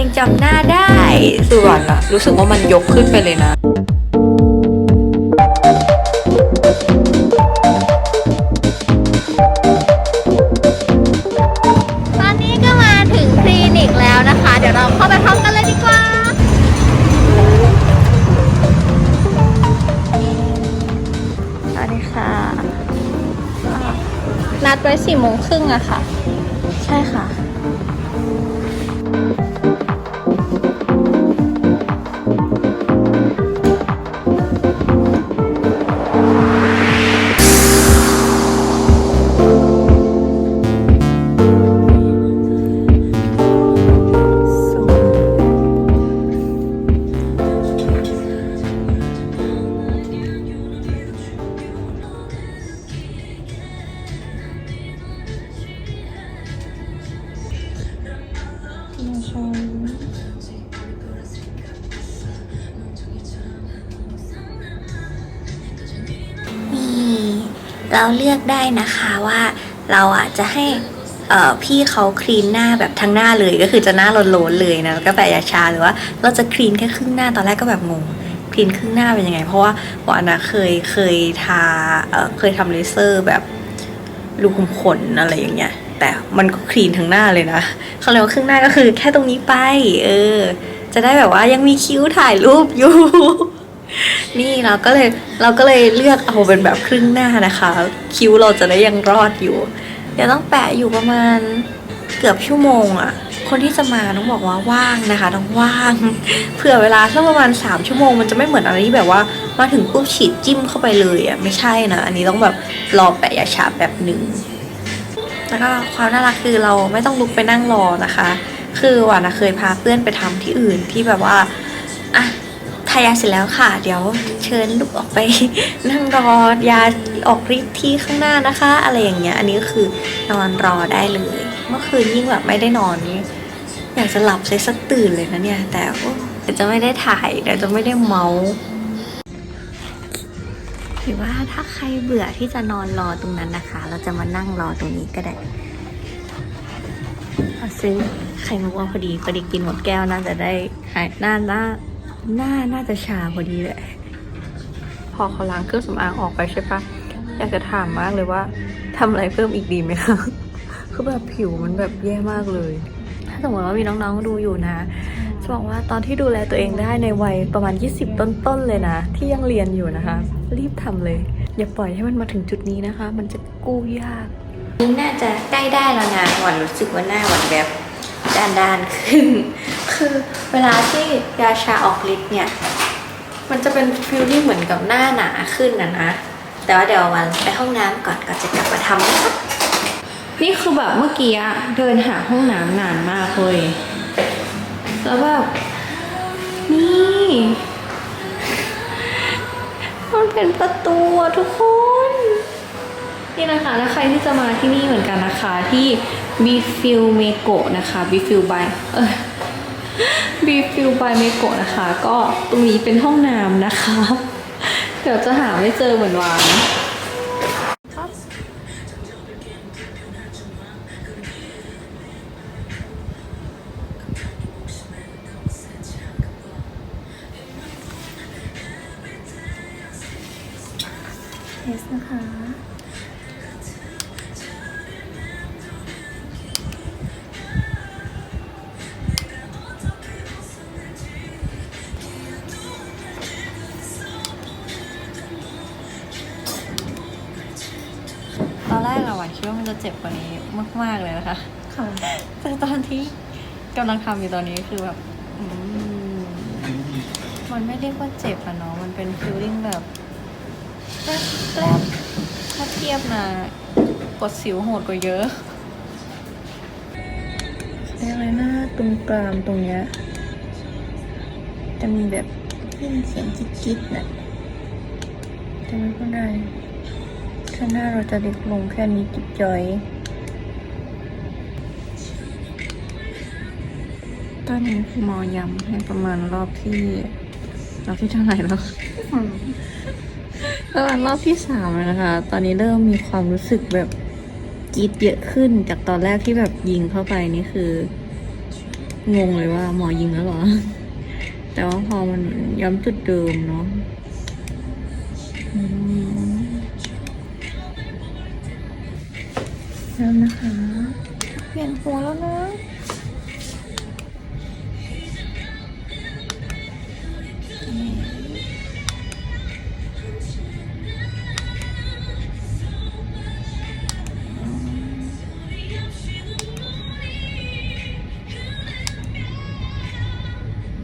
ยังจำหน้าได้คือหวานอะรู้สึกว่ามันยกขึ้นไปเลยนะตอนนี้ก็มาถึงคลินิกแล้วนะคะ เดี๋ยวเราเข้าไปพร้อมกันเลยดีกว่า สวัสดีค่ะ นัดไว้สี่โมงครึ่งอะค่ะ ใช่ค่ะ เราเลือกได้นะคะว่าเราอะจะให้เอ่อพี่เขาคลีนหน้าแบบทั้งหน้าเลยก็คือจะหน้าโลนๆเลยนะแล้วก็แปะยาชาหรือว่าเราจะคลีนแค่ครึ่งหน้าตอนแรกก็แบบงงคลีนครึ่งหน้าเป็นยังไง เพราะว่าวานนะเคยเคยทาเอ่อเคยทำเลเซอร์แบบรูขุมขนอะไรอย่างเงี้ยแต่มันก็คลีนทั้งหน้าเลยนะเขาเรียกว่าครึ่งหน้าก็คือแค่ตรงนี้ไป เออ จะได้แบบว่ายังมีคิ้วถ่ายรูปอยู่ นี่เราก็เลยเราก็เลยเลือกเอาเป็นแบบครึ่งหน้านะคะ คิ้วเราจะได้ยังรอดอยู่ เดี๋ยวต้องแปะอยู่ประมาณเกือบชั่วโมงอะคนที่จะมาต้องบอกว่าว่างนะคะต้องว่าง เผื่อเวลาสักประมาณ 3 ชั่วโมงมันจะไม่เหมือนอะไรที่แบบว่ามาถึงปุ๊บฉีดจิ้มเข้าไปเลยอะไม่ใช่นะ อันนี้ต้องแบบรอแปะยาชาแบบหนึ่งแล้วก็ความน่ารักคือเราไม่ต้องลุกไปนั่งรอนะคะ คือหวานนะเคยพาเพื่อนไปทำที่อื่นที่แบบว่าอะ ทายาเสร็จแล้วค่ะ เดี๋ยวเชิญลูกออกไปนั่งรอยาออกฤทธิ์ที่ข้างหน้านะคะ อะไรอย่างเงี้ย อันนี้ก็คือนอนรอได้เลย เมื่อคืนยิ่งแบบไม่ได้นอนนี่อยากจะหลับใช้สักตื่นเลยนะเนี่ย แต่เดี๋ยวจะไม่ได้ถ่ายเดี๋ยวจะไม่ได้เมาส์หรือว่าถ้าใครเบื่อที่จะนอนรอตรงนั้นนะคะ เราจะมานั่งรอตรงนี้ก็ได้เอาซื้อไข่มุกมาพอดีพอดีกินหมดแก้วน่าจะได้หายหน้าหน้า หน้าน่าจะชาพอดีเลยพอเขาล้างเครื่องสำอางออกไปใช่ปะอยากจะถามมากเลยว่าทำอะไรเพิ่มอีกดีไหมคะคือแบบผิวมันแบบแย่มากเลย ถ้าสมมติว่ามีน้องๆดูอยู่นะจะบอกว่าตอนที่ดูแลตัวเองได้ในวัยประมาณ 20 ต้นๆเลยนะ ที่ยังเรียนอยู่นะคะ รีบทำเลย อย่าปล่อยให้มันมาถึงจุดนี้นะคะ มันจะกู้ยากนี่น่าจะใกล้ได้แล้วนะหวันรู้สึกว่าหน้าหวันแบบ ด้านด้านๆขึ้น คือเวลาที่ยาชาออกฤทธิ์เนี่ย มันจะเป็นฟิลลิ่เหมือนกับหน้าหนาขึ้นนะนะ แต่ว่าเดี๋ยววันไปห้องน้ำก่อนก่อนจะกลับมาทำนะคะนี่คือแบบเมื่อกี้เดินหาห้องน้ำนานมากเลยแล้วแบบนี่ มันเป็นประตูอะทุกคน นี่นะคะแล้วใครที่จะมาที่นี่เหมือนกันนะคะที่ b f i l m e k o นะคะ b f i l by เออ b f i l by m e k o นะคะ ก็ตรงนี้เป็นห้องน้ำนะคะ เดี๋ยวจะหาไม่เจอเหมือนวานเทสนะคะ วานคิดว่ามันจะเจ็บกว่านี้มาก ๆเลยนะคะค่ะแต่ตอนที่กำลังทำอยู่ตอนนี้คือแบบอืมมันไม่เรียกว่าเจ็บอะเนาะมันเป็นฟีลลิ่งแบบแกรบแกรบถ้าเทียบนะกดสิวโหดกว่าเยอะเรียกอะไรนะตรงกรามตรงเนี้ยจะมีแบบขึ้นเสียงจิ๊ดๆนะแต่ไม่เป็นไร ข้างหน้าเราจะเล็กลงแค่นี้จิ๊บจอย ตอนนี้คือหมอย้ำให้ประมาณรอบที่ รอบที่เท่าไหร่แล้วประมาณรอบที่สามแล้วนะคะ ตอนนี้เริ่มมีความรู้สึกแบบกรีดเยอะขึ้นจากตอนแรกที่แบบยิงเข้าไปนี่คืองงเลยว่าหมอยิงแล้วหรอ แต่ว่าพอมันย้ำจุดเดิมเนาะ แล้วนะคะ เปลี่ยนหัวแล้วนะ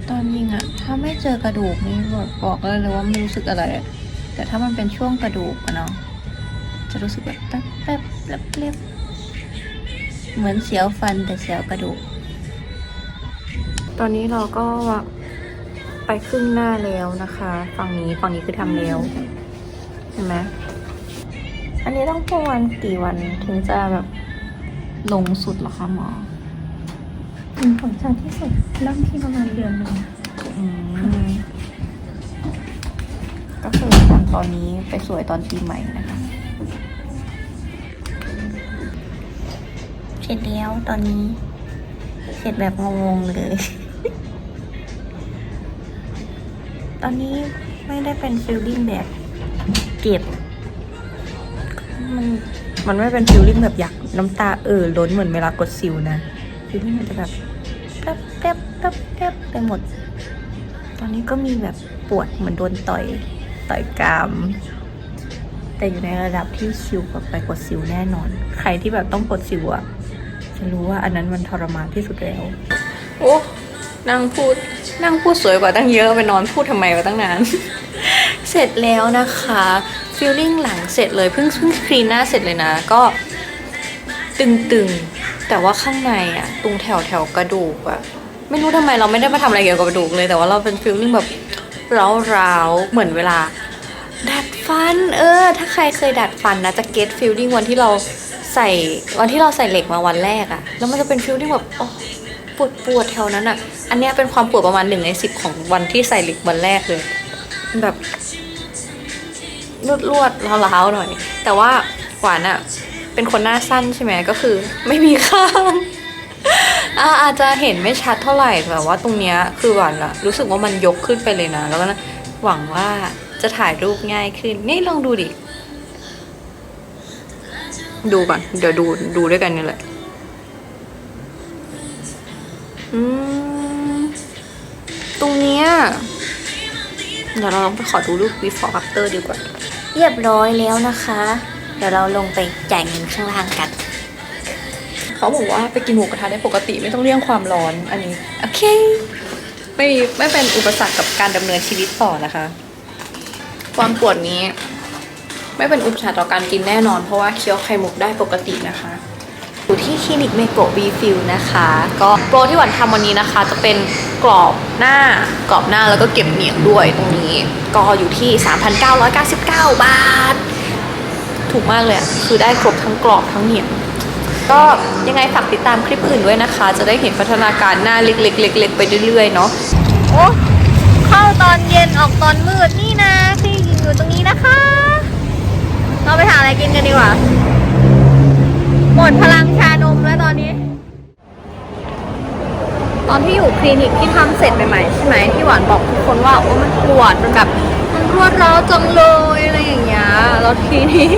ตอนยิงอะถ้าไม่เจอกระดูกนี่แบบบอกเลยเลยว่าไม่รู้สึกอะไรอะแต่ถ้ามันเป็นช่วงกระดูกอะเนาะจะรู้สึกแบบแป๊บแป๊บแป๊บเล็บ เหมือนเสียวฟันแต่เสียวกระดูก ตอนนี้เราก็ไปครึ่งหน้าแล้วนะคะ ฝั่งนี้ฝั่งนี้คือทำแล้วเห็นไหมอันนี้ต้องประมาณกี่วันถึงจะแบบลงสุดเหรอคะหมอผลจากที่สุดเริ่มที่ประมาณเดือนหนึ่งอืมก็คือตอนนี้ไปสวยตอนปีใหม่นะคะ เสร็จแล้วตอนนี้ เสร็จแบบงงๆเลย ตอนนี้ไม่ได้เป็นฟิลลิ่งแบบเก็บ มันมันไม่เป็นฟิลลิ่งแบบอยากน้ำตาเออล้นเหมือนเวลากดสิวนะฟิลลิ่งมันจะแบบแป๊บแป๊บแป๊บแป๊บไปหมด ตอนนี้ก็มีแบบปวดเหมือนโดนต่อยต่อยกราม แต่อยู่ในระดับที่ชิวกว่าไปกดสิวแน่นอน ใครที่แบบต้องกดสิวอะ จะรู้ว่าอันนั้นมันทรมานที่สุดแล้ว โอ้นั่งพูดนั่งพูดสวยกว่าตั้งเยอะไปนอนพูดทำไมวะตั้งนาน เสร็จแล้วนะคะฟิลลิ่งหลังเสร็จเลยเพิ่งเพิ่งคลีนหน้าเสร็จเลยนะ ก็ตึงๆ แต่ว่าข้างในอะตรงแถวแถวกระดูกอะไม่รู้ทำไมเราไม่ได้มาทำอะไรเกี่ยวกับกระดูกเลย แต่ว่าเราเป็นฟิลลิ่งแบบร้าวๆเหมือนเวลา ดัดฟัน เออ ถ้าใครเคยดัดฟันนะจะเก็ตฟิลลิ่งวันที่เรา ใส่วันที่เราใส่เหล็กมาวันแรกอะแล้วมันจะเป็นฟิลลิ่แบบโอ้ปวดปวดแถวนั้นอะอันเนี้ยเป็นความปวดประมาณหนึ่งในสิบของวันที่ใส่เหล็กวันแรกเลย แบบลวดลวดๆล้าวๆหน่อย แต่ว่าหวานอะเป็นคนหน้าสั้นใช่ไหมก็คือ ไม่มีข้างอาอาจจะเห็นไม่ชัดเท่าไหร่แต่ว่าตรงเนี้ยคือหวานอะรู้สึกว่ามันยกขึ้นไปเลยนะ แล้วก็หวังว่าจะถ่ายรูปง่ายขึ้น นี่ลองดูดิ ดูก่อน เดี๋ยวดูดูด้วยกันนี่แหละอืมตรงเนี้ยเดี๋ยวเราลองไปขอดูรูป before after ดีกว่า เรียบร้อยแล้วนะคะ เดี๋ยวเราลงไปจ่ายเงินข้างล่างกันเขาบอกว่าไปกินหมูกระทะได้ปกติไม่ต้องเลี่ยงความร้อนอันนี้ โอเค ไม่ไม่เป็นอุปสรรคกับการดำเนินชีวิตต่อนะคะ ความปวดนี้ ไม่เป็นอุปสรรคต่อการกินแน่นอน เพราะว่าเคี้ยวไข่มุกได้ปกตินะคะอยู่ที่คลินิกเมโกะบีฟิลนะคะ ก็โปรที่หวันทำวันนี้นะคะ จะเป็นกรอบหน้ากรอบหน้าแล้วก็เก็บเหนียงด้วยตรงนี้ ก็อยู่ที่ 3,999 บาท ถูกมากเลยอะคือได้ครบทั้งกรอบทั้งเหนียงก็ยังไงฝากติดตามคลิปอื่นด้วยนะคะ จะได้เห็นพัฒนาการหน้าเล็กๆๆๆไปเรื่อยๆเนาะโอ้เข้าตอนเย็นออกตอนมืดนี่นะที่ยิงอยู่ตรงนี้นะคะ เราไปหาอะไรกินกันดีกว่า หมดพลังชานมแล้วตอนนี้ ตอนที่อยู่คลินิกที่ทำเสร็จใหม่ๆใช่ไหมที่หวานบอกทุกคนว่าโอ้มันปวดมันแบบมันรวดร้าวจังเลยอะไรอย่างเงี้ยแล้วทีนี้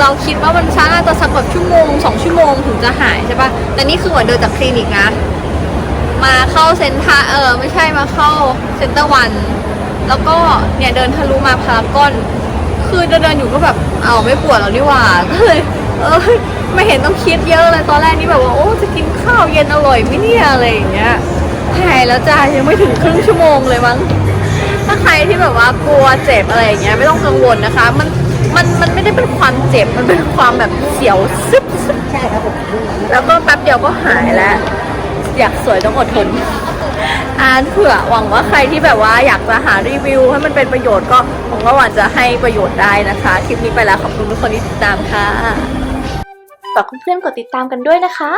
เราคิดว่ามันช้าจะสักแบบชั่วโมงสองชั่วโมงถึงจะหายใช่ปะแต่นี่คือหวานเดินจากคลินิกนะมาเข้าเซ็นทรัลเออไม่ใช่มาเข้าเซ็นเตอร์วัน แล้วก็เนี่ยเดินทะลุมาพารากอน คือเดินเดินๆอยู่ก็แบบเอาไม่ปวดแล้วนี่หว่าก็เลยเออไม่เห็นต้องคิดเยอะเลยตอนแรกนี่แบบว่าโอ้จะกินข้าวเย็นอร่อยไหมเนี่ยอะไรอย่างเงี้ยหายแล้วจ้ายังไม่ถึงครึ่งชั่วโมงเลยมั้งถ้าใครที่แบบว่ากลัวเจ็บอะไรอย่างเงี้ยไม่ต้องกังวลนะคะ มันมันมันไม่ได้เป็นความเจ็บมันเป็นความแบบเสียวซึบซึบใช่ครับผมแล้วก็แป๊บเดียวก็หายแล้ว อยากสวยต้องอดทน อ่านเผื่อหวังว่าใครที่แบบว่าอยากจะหารีวิวให้มันเป็นประโยชน์ก็หวังว่าหวานจะให้ประโยชน์ได้นะคะ คลิปนี้ไปแล้วขอบคุณทุกคนที่ติดตามค่ะ ฝากเพื่อนๆกดติดตามกันด้วยนะคะ